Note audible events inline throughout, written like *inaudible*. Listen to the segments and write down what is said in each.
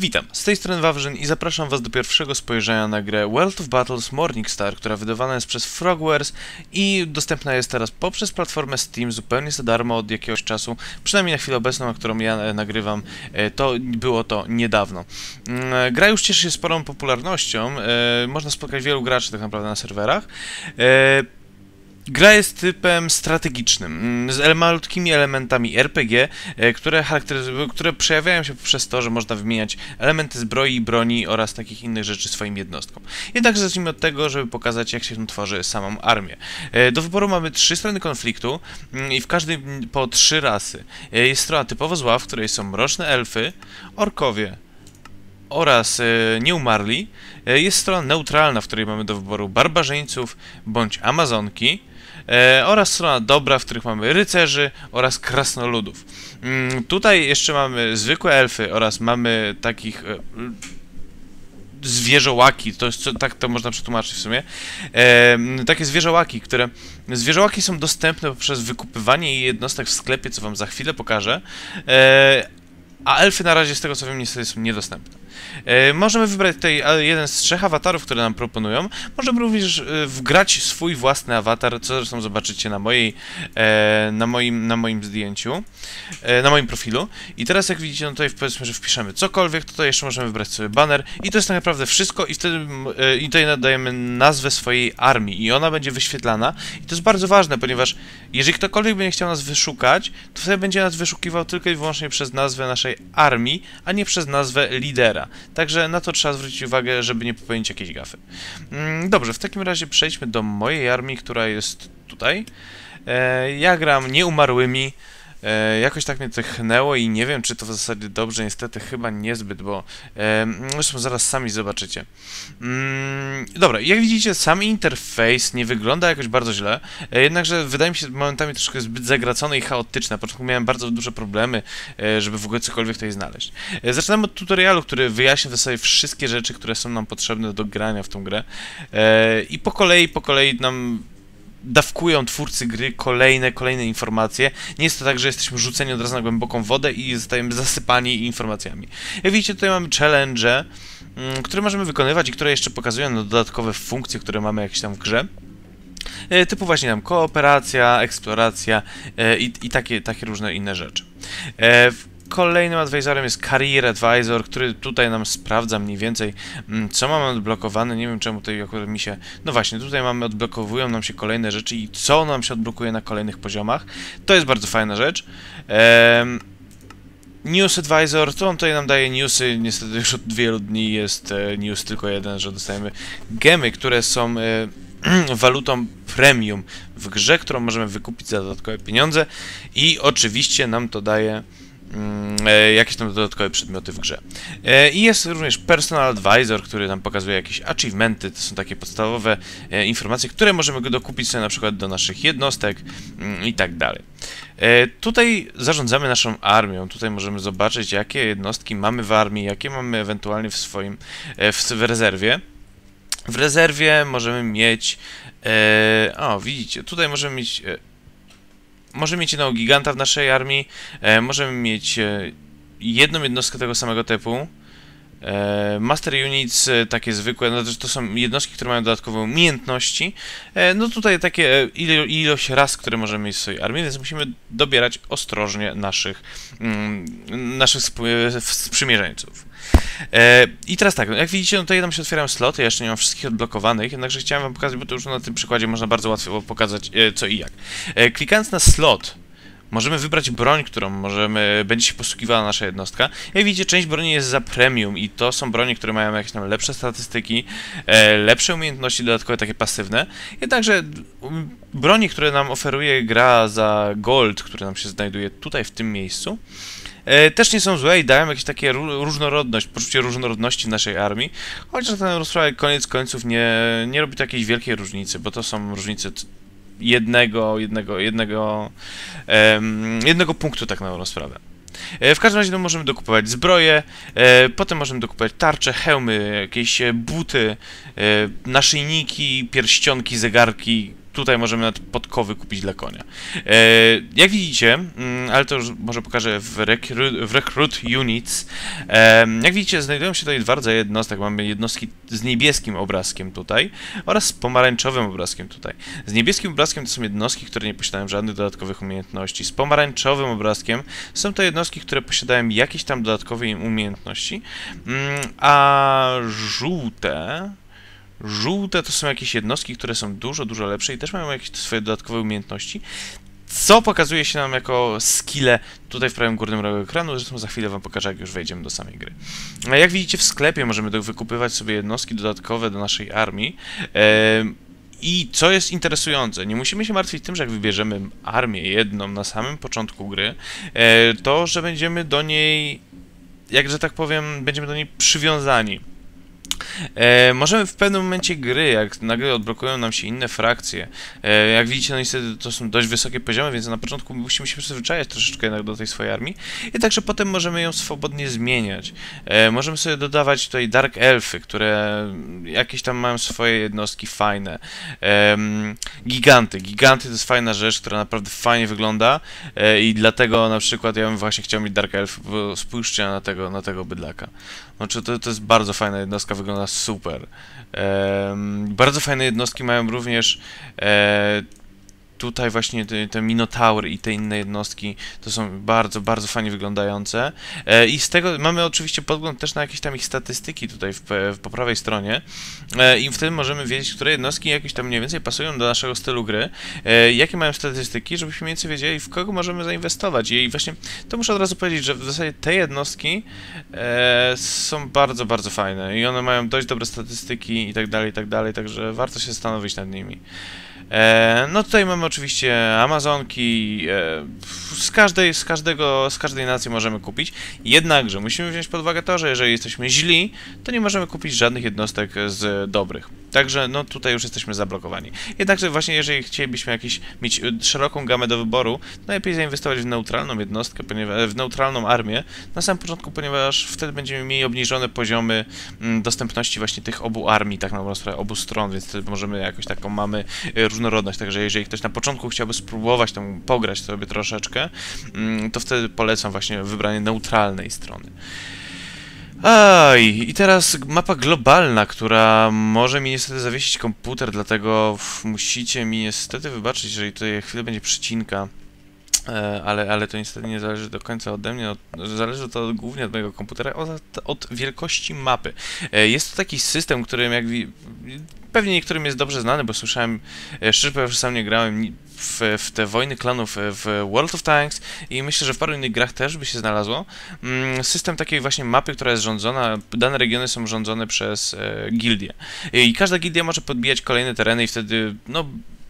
Witam, z tej strony Wawrzyn i zapraszam Was do pierwszego spojrzenia na grę World of Battles Morningstar, która wydawana jest przez Frogwares i dostępna jest teraz poprzez platformę Steam zupełnie za darmo od jakiegoś czasu, przynajmniej na chwilę obecną, na którą ja e, nagrywam, e, to było to niedawno. Mm, e, Gra już cieszy się sporą popularnością, można spotkać wielu graczy tak naprawdę na serwerach. Gra jest typem strategicznym, mm, z malutkimi elementami RPG, e, które, które przejawiają się poprzez to, że można wymieniać elementy zbroi i broni oraz takich innych rzeczy swoim jednostkom. Jednakże zacznijmy od tego, żeby pokazać, jak się tworzy samą armię. E, Do wyboru mamy trzy strony konfliktu mm, i w każdej po trzy rasy. E, Jest strona typowo zła, w której są mroczne elfy, orkowie, oraz nieumarli. Jest strona neutralna, w której mamy do wyboru barbarzyńców bądź amazonki. E, oraz strona dobra, w których mamy rycerzy oraz krasnoludów. Mm, tutaj jeszcze mamy zwykłe elfy oraz mamy takich e, zwierzołaki, to jest, tak to można przetłumaczyć w sumie, e, takie zwierzołaki, które, zwierzołaki są dostępne poprzez wykupywanie jednostek w sklepie, co wam za chwilę pokażę, e, a elfy na razie z tego co wiem niestety są niedostępne. E, możemy wybrać tutaj jeden z trzech awatarów, które nam proponują. Możemy również e, wgrać swój własny awatar, co zresztą zobaczycie na mojej, e, na moim, na moim zdjęciu, na moim profilu. I teraz jak widzicie, no tutaj powiedzmy, że wpiszemy cokolwiek, to tutaj jeszcze możemy wybrać sobie banner i to jest tak naprawdę wszystko i wtedy i tutaj nadajemy nazwę swojej armii i ona będzie wyświetlana i to jest bardzo ważne, ponieważ jeżeli ktokolwiek będzie chciał nas wyszukać, to wtedy będzie nas wyszukiwał tylko i wyłącznie przez nazwę naszej armii, a nie przez nazwę lidera. Także na to trzeba zwrócić uwagę, żeby nie popełnić jakiejś gafy. Mm, Dobrze, w takim razie przejdźmy do mojej armii, która jest tutaj. E, ja gram nieumarłymi. E, jakoś tak mnie to i nie wiem, czy to w zasadzie dobrze, niestety chyba niezbyt, bo e, zresztą zaraz sami zobaczycie. Mm, dobra, jak widzicie, sam interfejs nie wygląda jakoś bardzo źle, e, jednakże wydaje mi się momentami troszkę zbyt zagracony i chaotyczny. Na początku miałem bardzo duże problemy, e, żeby w ogóle cokolwiek tutaj znaleźć. E, Zaczynamy od tutorialu, który wyjaśnia w zasadzie wszystkie rzeczy, które są nam potrzebne do grania w tą grę. E, I po kolei, po kolei nam dawkują twórcy gry kolejne, kolejne informacje. Nie jest to tak, że jesteśmy rzuceni od razu na głęboką wodę i zostajemy zasypani informacjami. Jak widzicie, tutaj mamy challenge, mm, które możemy wykonywać i które jeszcze pokazują nam dodatkowe funkcje, które mamy jakieś tam w grze. E, Typu właśnie tam kooperacja, eksploracja e, i, i takie, takie różne inne rzeczy. Kolejnym advisorem jest Career Advisor, który tutaj nam sprawdza mniej więcej, mm, co mamy odblokowane. Nie wiem czemu tutaj akurat mi się. No właśnie, tutaj mamy, odblokowują nam się kolejne rzeczy i co nam się odblokuje na kolejnych poziomach. To jest bardzo fajna rzecz. Em, News Advisor, to on tutaj nam daje newsy, niestety już od wielu dni jest e, news tylko jeden, że dostajemy gemy, które są e, *clears throat* walutą premium w grze, którą możemy wykupić za dodatkowe pieniądze i oczywiście nam to daje jakieś tam dodatkowe przedmioty w grze. E, I jest również Personal Advisor, który nam pokazuje jakieś achievementy, to są takie podstawowe e, informacje, które możemy dokupić sobie na przykład do naszych jednostek mm, i tak dalej. E, Tutaj zarządzamy naszą armią, tutaj możemy zobaczyć jakie jednostki mamy w armii, jakie mamy ewentualnie w swoim, e, w, w rezerwie. W rezerwie możemy mieć. E, o, widzicie, tutaj możemy mieć. Możemy mieć jednego giganta w naszej armii. E, możemy mieć e, jedną jednostkę tego samego typu. E, Master Units, e, takie zwykłe, no to, są jednostki, które mają dodatkowe umiejętności. E, no tutaj takie ilo, ilość raz, które możemy mieć w swojej armii, więc musimy dobierać ostrożnie naszych, mm, naszych sp- sprzymierzeńców. I teraz tak, no jak widzicie, no tutaj nam się otwierają sloty, ja jeszcze nie mam wszystkich odblokowanych, jednakże chciałem wam pokazać, bo to już na tym przykładzie można bardzo łatwo pokazać co i jak. Klikając na slot, możemy wybrać broń, którą możemy, będzie się posługiwała nasza jednostka. Jak widzicie, część broni jest za premium i to są bronie, które mają jakieś tam lepsze statystyki, e, lepsze umiejętności dodatkowe, takie pasywne. Jednakże broni, które nam oferuje gra za gold, który nam się znajduje tutaj w tym miejscu, e, też nie są złe i dają jakieś takie ró- różnorodność, poczucie różnorodności w naszej armii, chociaż ten rozprawek koniec końców nie, nie robi to jakiejś wielkiej różnicy, bo to są różnice jednego, jednego, jednego, jednego punktu tak na dobrą sprawę. E, W każdym razie no, możemy dokupować zbroję, e, potem możemy dokupować tarcze, hełmy, jakieś e, buty, e, naszyjniki, pierścionki, zegarki, tutaj możemy nawet podkowy kupić dla konia. E, jak widzicie, mm, ale to już może pokażę w Recruit, w recruit Units, e, jak widzicie znajdują się tutaj dwa rodzaje jednostek. Mamy jednostki z niebieskim obrazkiem tutaj oraz z pomarańczowym obrazkiem tutaj. Z niebieskim obrazkiem to są jednostki, które nie posiadają żadnych dodatkowych umiejętności. Z pomarańczowym obrazkiem są to jednostki, które posiadają jakieś tam dodatkowe umiejętności, mm, a żółte Żółte to są jakieś jednostki, które są dużo, dużo lepsze i też mają jakieś swoje dodatkowe umiejętności, co pokazuje się nam jako skille tutaj w prawym górnym rogu ekranu, zresztą za chwilę wam pokażę, jak już wejdziemy do samej gry. A jak widzicie w sklepie możemy wykupywać sobie jednostki dodatkowe do naszej armii. I co jest interesujące, nie musimy się martwić tym, że jak wybierzemy armię jedną na samym początku gry, e, to że będziemy do niej, jakże tak powiem, będziemy do niej przywiązani. E, możemy w pewnym momencie gry, jak nagle odblokują nam się inne frakcje, e, jak widzicie, no niestety to są dość wysokie poziomy, więc na początku musimy się przyzwyczajać troszeczkę jednak do tej swojej armii i także potem możemy ją swobodnie zmieniać. E, możemy sobie dodawać tutaj Dark Elfy, które jakieś tam mają swoje jednostki fajne. E, giganty. Giganty to jest fajna rzecz, która naprawdę fajnie wygląda e, i dlatego na przykład ja bym właśnie chciał mieć Dark Elfy, bo spójrzcie na tego, na tego bydlaka. Znaczy to, to jest bardzo fajna jednostka, wygląda super. bardzo fajne jednostki mają również e, tutaj właśnie te, te Minotaury i te inne jednostki to są bardzo, bardzo fajnie wyglądające. E, I z tego mamy oczywiście podgląd też na jakieś tam ich statystyki tutaj w, w, po prawej stronie. E, I wtedy możemy wiedzieć, które jednostki jakieś tam mniej więcej pasują do naszego stylu gry, e, jakie mają statystyki, żebyśmy mniej więcej wiedzieli, w kogo możemy zainwestować. I właśnie to muszę od razu powiedzieć, że w zasadzie te jednostki e, są bardzo, bardzo fajne i one mają dość dobre statystyki i tak dalej, i tak dalej, także warto się zastanowić nad nimi. E, no tutaj mamy oczywiście Amazonki, e, z, każdej, z, każdego, z każdej nacji możemy kupić, jednakże musimy wziąć pod uwagę to, że jeżeli jesteśmy źli, to nie możemy kupić żadnych jednostek z dobrych. Także no tutaj już jesteśmy zablokowani. Jednakże właśnie jeżeli chcielibyśmy jakiś, mieć szeroką gamę do wyboru, najlepiej zainwestować w neutralną jednostkę, ponieważ, w neutralną armię na samym początku, ponieważ wtedy będziemy mieli obniżone poziomy mm, dostępności właśnie tych obu armii, tak naprawdę obu stron, więc możemy jakoś taką mamy różnorodność, także jeżeli ktoś na początku chciałby spróbować tam pograć sobie troszeczkę, mm, to wtedy polecam właśnie wybranie neutralnej strony. Aj, i teraz mapa globalna, która może mi niestety zawiesić komputer, dlatego musicie mi niestety wybaczyć, jeżeli tutaj chwilę będzie przycinka. E, ale, ale to niestety nie zależy do końca ode mnie, od, zależy to głównie od mojego komputera, od, od wielkości mapy. E, jest to taki system, którym jak pewnie niektórym jest dobrze znany, bo słyszałem, e, szczerze że sam nie grałem w, w, te wojny klanów w World of Tanks i myślę, że w paru innych grach też by się znalazło. Mm, system takiej właśnie mapy, która jest rządzona, dane regiony są rządzone przez e, gildie. I każda gildia może podbijać kolejne tereny i wtedy, no,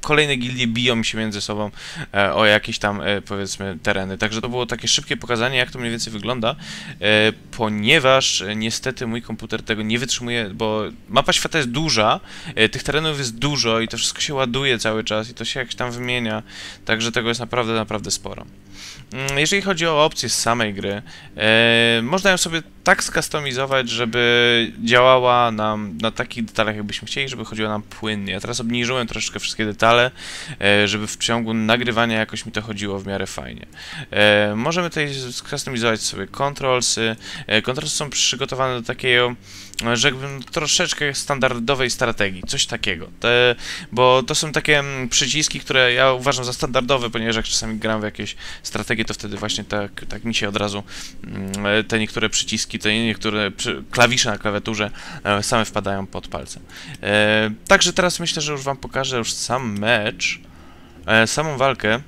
kolejne gildie biją się między sobą e, o jakieś tam, e, powiedzmy, tereny. Także to było takie szybkie pokazanie, jak to mniej więcej wygląda, e, ponieważ niestety mój komputer tego nie wytrzymuje, bo mapa świata jest duża, tych terenów jest dużo i to wszystko się ładuje cały czas i to się jakś tam wymienia, także tego jest naprawdę, naprawdę sporo. Mm, jeżeli chodzi o opcje z samej gry, e, można ją sobie tak skustomizować, żeby działała nam na takich detalach, jakbyśmy chcieli, żeby chodziło nam płynnie. Ja teraz obniżyłem troszeczkę wszystkie detale, e, żeby w ciągu nagrywania jakoś mi to chodziło w miarę fajnie. E, możemy tutaj skustomizować sobie controlsy. E, controlsy są przygotowane do takiego rzekłbym, troszeczkę standardowej strategii, coś takiego. Te, bo to są takie mm, przyciski, które ja uważam za standardowe, ponieważ jak czasami gram w jakieś strategie, to wtedy właśnie tak, tak mi się od razu mm, te niektóre przyciski, te niektóre klawisze na klawiaturze e, same wpadają pod palcem. E, także teraz myślę, że już wam pokażę już sam mecz, e, samą walkę.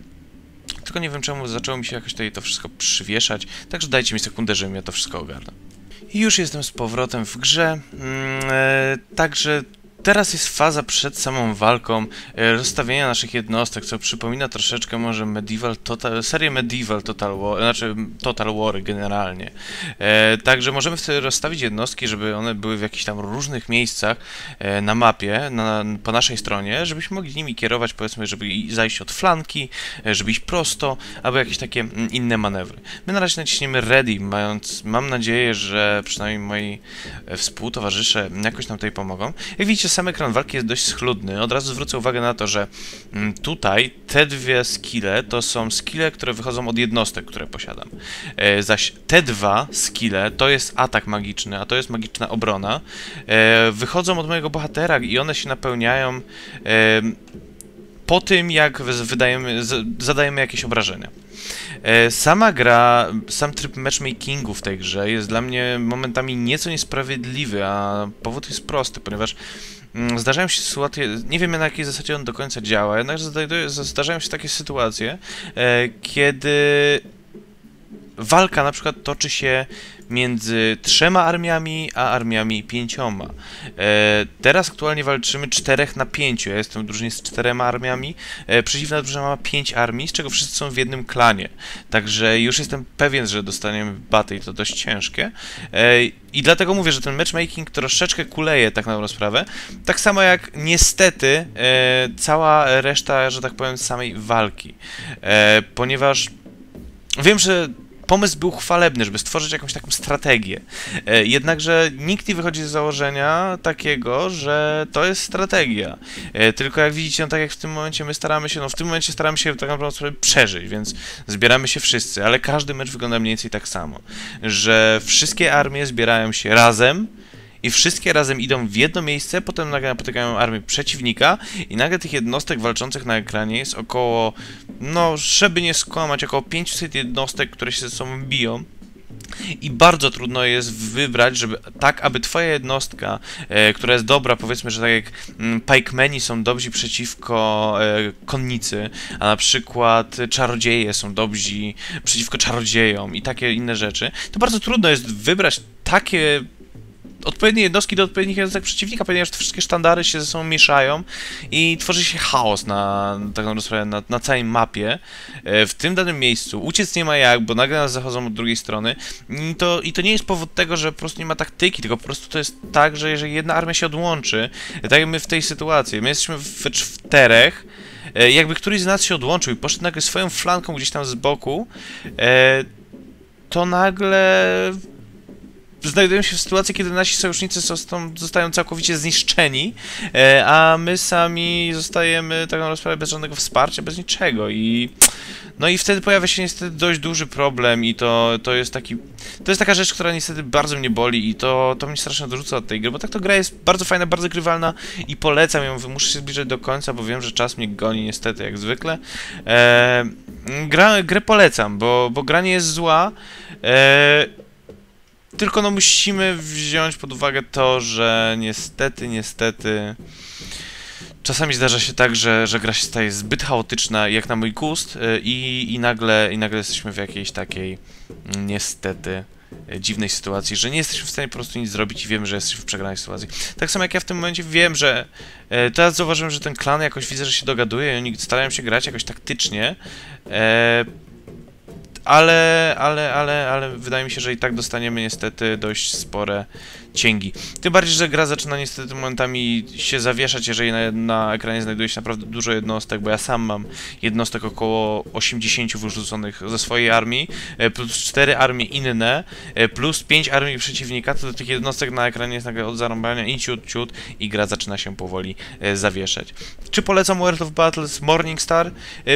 Tylko nie wiem czemu zaczęło mi się jakoś tutaj to wszystko przywieszać, także dajcie mi sekundę, żebym ja to wszystko ogarnął. Już jestem z powrotem w grze, mm, e, także Teraz jest faza przed samą walką, e, rozstawienia naszych jednostek, co przypomina troszeczkę może Medieval Total, serię Medieval Total War, znaczy Total War generalnie. E, także możemy wtedy rozstawić jednostki, żeby one były w jakichś tam różnych miejscach e, na mapie, na, po naszej stronie, żebyśmy mogli nimi kierować, powiedzmy, żeby zajść od flanki, e, żeby iść prosto, albo jakieś takie mm, inne manewry. My na razie naciśniemy Ready, mając, mam nadzieję, że przynajmniej moi e, współtowarzysze jakoś nam tutaj pomogą. Jak widzicie, sam ekran walki jest dość schludny. Od razu zwrócę uwagę na to, że mm, tutaj te dwie skille to są skille, które wychodzą od jednostek, które posiadam. E, zaś te dwa skille to jest atak magiczny, a to jest magiczna obrona. E, wychodzą od mojego bohatera i one się napełniają e, po tym, jak wydajemy, zadajemy jakieś obrażenia. Sama gra, sam tryb matchmakingu w tej grze jest dla mnie momentami nieco niesprawiedliwy, a powód jest prosty, ponieważ zdarzają się sytuacje, nie wiem na jakiej zasadzie on do końca działa, jednak zdarzają się takie sytuacje, e, kiedy walka na przykład toczy się między trzema armiami, a armiami pięcioma. E, teraz aktualnie walczymy czterech na pięciu. Ja jestem w drużynie z czterema armiami. E, przeciwna drużyna ma pięć armii, z czego wszyscy są w jednym klanie. Także już jestem pewien, że dostaniemy batę i to dość ciężkie. E, I dlatego mówię, że ten matchmaking troszeczkę kuleje tak na dobrą sprawę. Tak samo jak niestety e, cała reszta, że tak powiem, samej walki. E, ponieważ wiem, że pomysł był chwalebny, żeby stworzyć jakąś taką strategię. E, jednakże nikt nie wychodzi z założenia takiego, że to jest strategia. E, tylko jak widzicie, no tak jak w tym momencie my staramy się, no w tym momencie staramy się tak naprawdę przeżyć, więc zbieramy się wszyscy, ale każdy mecz wygląda mniej więcej tak samo. Że wszystkie armie zbierają się razem, i wszystkie razem idą w jedno miejsce, potem nagle napotykają armię przeciwnika i nagle tych jednostek walczących na ekranie jest około, no, żeby nie skłamać, około 500 jednostek, które się ze sobą biją. I bardzo trudno jest wybrać, żeby tak, aby twoja jednostka, e, która jest dobra, powiedzmy, że tak jak mm, pikemeni są dobrzy przeciwko e, konnicy, a na przykład czarodzieje są dobrzy przeciwko czarodziejom i takie inne rzeczy, to bardzo trudno jest wybrać takie odpowiednie jednostki do odpowiednich jednostek przeciwnika, ponieważ te wszystkie sztandary się ze sobą mieszają i tworzy się chaos na, tak na, na całej mapie. E, w tym danym miejscu uciec nie ma jak, bo nagle nas zachodzą od drugiej strony i to, i to nie jest powód tego, że po prostu nie ma taktyki, tylko po prostu to jest tak, że jeżeli jedna armia się odłączy, tak jak my w tej sytuacji, my jesteśmy w czterech, e, jakby któryś z nas się odłączył i poszedł nagle swoją flanką gdzieś tam z boku, e, to nagle znajdują się w sytuacji, kiedy nasi sojusznicy zostają, całkowicie zniszczeni, e, a my sami zostajemy tak naprawdę sprawę bez żadnego wsparcia, bez niczego i no i wtedy pojawia się niestety dość duży problem i to, to jest taki to jest taka rzecz, która niestety bardzo mnie boli i to, to mnie strasznie dorzuca od tej gry, bo tak to gra jest bardzo fajna, bardzo grywalna i polecam ją, muszę się zbliżać do końca, bo wiem, że czas mnie goni niestety jak zwykle. E, gra, grę polecam, bo, bo gra nie jest zła, e, tylko no musimy wziąć pod uwagę to, że niestety, niestety czasami zdarza się tak, że, że gra się staje zbyt chaotyczna jak na mój gust y, i, i, nagle, i nagle jesteśmy w jakiejś takiej niestety dziwnej sytuacji, że nie jesteśmy w stanie po prostu nic zrobić i wiemy, że jesteśmy w przegranej sytuacji. Tak samo jak ja w tym momencie wiem, że e, teraz zauważyłem, że ten klan jakoś widzę, że się dogaduje i oni starają się grać jakoś taktycznie. E, ale, ale, ale, ale wydaje mi się, że i tak dostaniemy niestety dość spore cięgi. Tym bardziej, że gra zaczyna niestety momentami się zawieszać, jeżeli na, na ekranie znajduje się naprawdę dużo jednostek, bo ja sam mam jednostek około 80 wyrzuconych ze swojej armii, e, plus 4 armie inne, e, plus 5 armii przeciwnika, to do tych jednostek na ekranie jest nagle od zarąbania i ciut, ciut i gra zaczyna się powoli e, zawieszać. Czy polecam World of Battles Morningstar?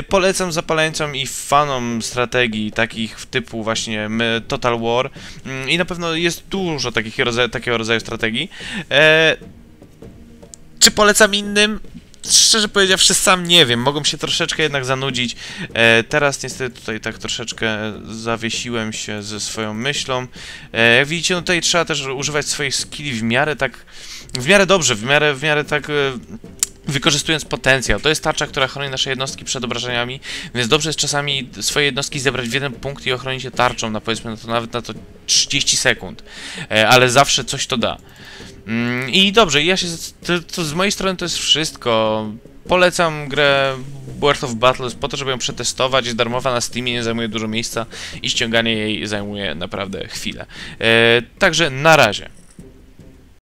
Polecam zapaleńcom i fanom strategii takich typu właśnie Total War mm, i na pewno jest dużo takich rodzajów takiego rodzaju strategii. E, czy polecam innym? Szczerze powiedziawszy, sam nie wiem. Mogą się troszeczkę jednak zanudzić. E, teraz niestety tutaj tak troszeczkę zawiesiłem się ze swoją myślą. E, jak widzicie, no tutaj trzeba też używać swoich skilli w miarę tak... W miarę dobrze, w miarę, w miarę tak... E, wykorzystując potencjał. To jest tarcza, która chroni nasze jednostki przed obrażeniami, więc dobrze jest czasami swoje jednostki zebrać w jeden punkt i ochronić je tarczą na powiedzmy na to, nawet na to 30 sekund, e, ale zawsze coś to da. Mm, I dobrze, ja się, to, to z mojej strony to jest wszystko. Polecam grę World of Battles po to, żeby ją przetestować. Jest darmowa na Steamie, nie zajmuje dużo miejsca i ściąganie jej zajmuje naprawdę chwilę. E, także na razie.